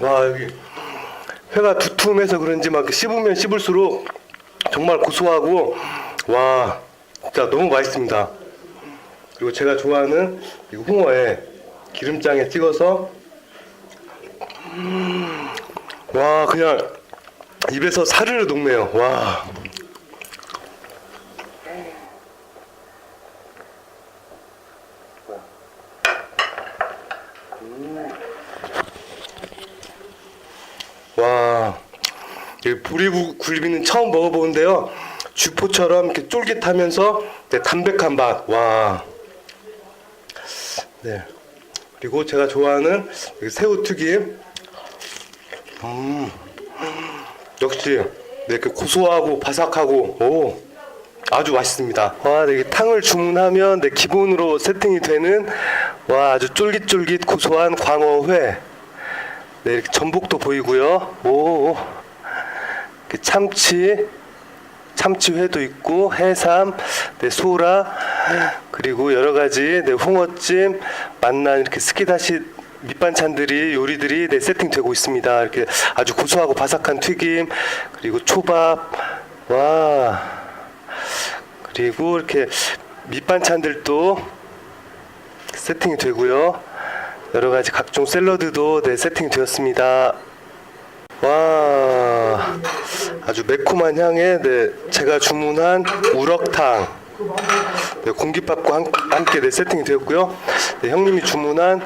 와 여기 회가 두툼해서 그런지 막 씹으면 씹을수록 정말 고소하고 와 진짜 너무 맛있습니다. 그리고 제가 좋아하는 이 홍어에 기름장에 찍어서 음, 와 그냥 입에서 사르르 녹네요. 와. 와, 이 부리부 굴비는 처음 먹어보는데요. 주포처럼 이렇게 쫄깃하면서 네, 담백한 맛. 와. 네. 그리고 제가 좋아하는 이 새우 튀김. 음. 역시 네, 이렇게 고소하고 바삭하고 오. 아주 맛있습니다. 와, 네, 탕을 주문하면 네, 기본으로 세팅이 되는 와 아주 쫄깃쫄깃 고소한 광어회. 네, 이렇게 전복도 보이고요. 오, 이렇게 참치, 참치회도 있고 해삼, 네, 소라, 그리고 여러 가지 네, 홍어찜, 만난 이렇게 스키다시 밑반찬들이 요리들이 네, 세팅되고 있습니다. 이렇게 아주 고소하고 바삭한 튀김, 그리고 초밥, 와, 그리고 이렇게 밑반찬들도 세팅이 되고요. 여러 가지 각종 샐러드도 네, 세팅이 되었습니다. 와, 아주 매콤한 향에 네, 제가 주문한 우럭탕, 네, 공깃밥과 함- 함께 네, 세팅이 되었고요. 네, 형님이 주문한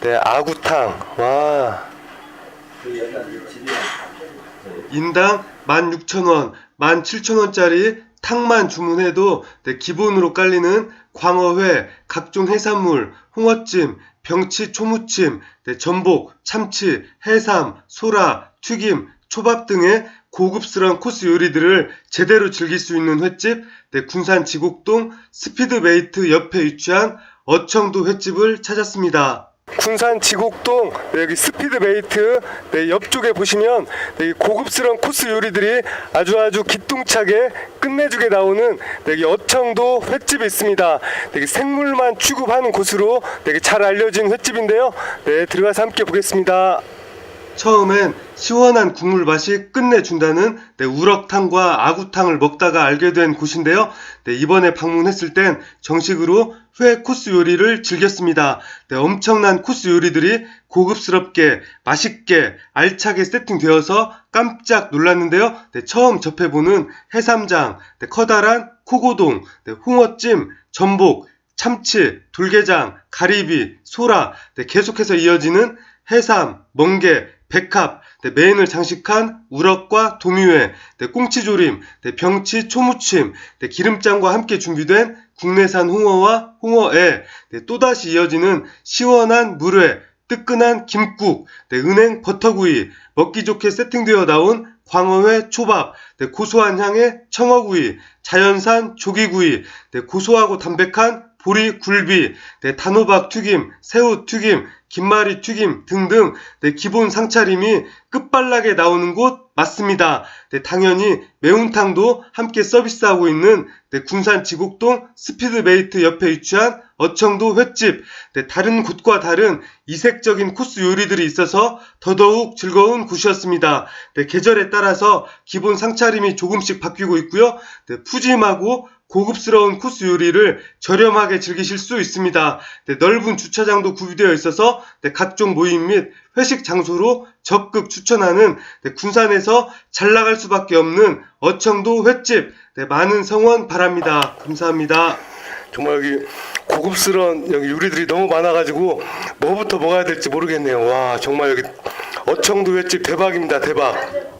네, 아구탕, 와, 인당 16,000원, 17,000원짜리 탕만 주문해도 네, 기본으로 깔리는 광어회, 각종 해산물, 홍어찜, 병치 초무침, 네, 전복, 참치, 해삼, 소라, 튀김, 초밥 등의 고급스러운 코스 요리들을 제대로 즐길 수 있는 횟집, 네, 군산 지곡동 스피드메이트 옆에 위치한 어청도 횟집을 찾았습니다. 군산 지곡동 네, 여기 스피드메이트 네, 옆쪽에 보시면 네, 이 고급스러운 코스 요리들이 아주 아주 기똥차게 끝내주게 나오는 네, 어청도 횟집이 있습니다. 네, 생물만 취급하는 곳으로 되게 잘 알려진 횟집인데요. 네, 들어가서 함께 보겠습니다. 처음엔 시원한 국물 맛이 끝내준다는 네, 우럭탕과 아구탕을 먹다가 알게 된 곳인데요. 네, 이번에 방문했을 땐 정식으로 회 코스 요리를 즐겼습니다. 네, 엄청난 코스 요리들이 고급스럽게 맛있게 알차게 세팅되어서 깜짝 놀랐는데요. 네, 처음 접해보는 해삼장, 네, 커다란 코고동, 네, 홍어찜, 전복, 참치, 돌게장, 가리비, 소라, 네, 계속해서 이어지는 해삼, 멍게, 백합, 네, 메인을 장식한 우럭과 도미회, 네, 꽁치조림, 네, 병치 초무침, 네, 기름장과 함께 준비된 국내산 홍어와 홍어회, 네, 또다시 이어지는 시원한 물회, 뜨끈한 김국, 네, 은행 버터구이, 먹기 좋게 세팅되어 나온 광어회 초밥, 네, 고소한 향의 청어구이, 자연산 조기구이, 네, 고소하고 담백한 보리 굴비, 네, 단호박 튀김, 새우 튀김, 김말이 튀김 등등 네, 기본 상차림이 끝발나게 나오는 곳 맞습니다. 네, 당연히 매운탕도 함께 서비스하고 있는 네, 군산 지곡동 스피드메이트 옆에 위치한 어청도 횟집. 네, 다른 곳과 다른 이색적인 코스 요리들이 있어서 더더욱 즐거운 곳이었습니다. 네, 계절에 따라서 기본 상차림이 조금씩 바뀌고 있고요. 네, 푸짐하고 고급스러운 코스 요리를 저렴하게 즐기실 수 있습니다. 네, 넓은 주차장도 구비되어 있어서 네, 각종 모임 및 회식 장소로 적극 추천하는 네, 군산에서 잘 나갈 수밖에 없는 어청도 횟집 네, 많은 성원 바랍니다. 감사합니다. 정말 여기 고급스러운 여기 요리들이 너무 많아가지고 뭐부터 먹어야 될지 모르겠네요. 와 정말 여기 어청도 횟집 대박입니다. 대박.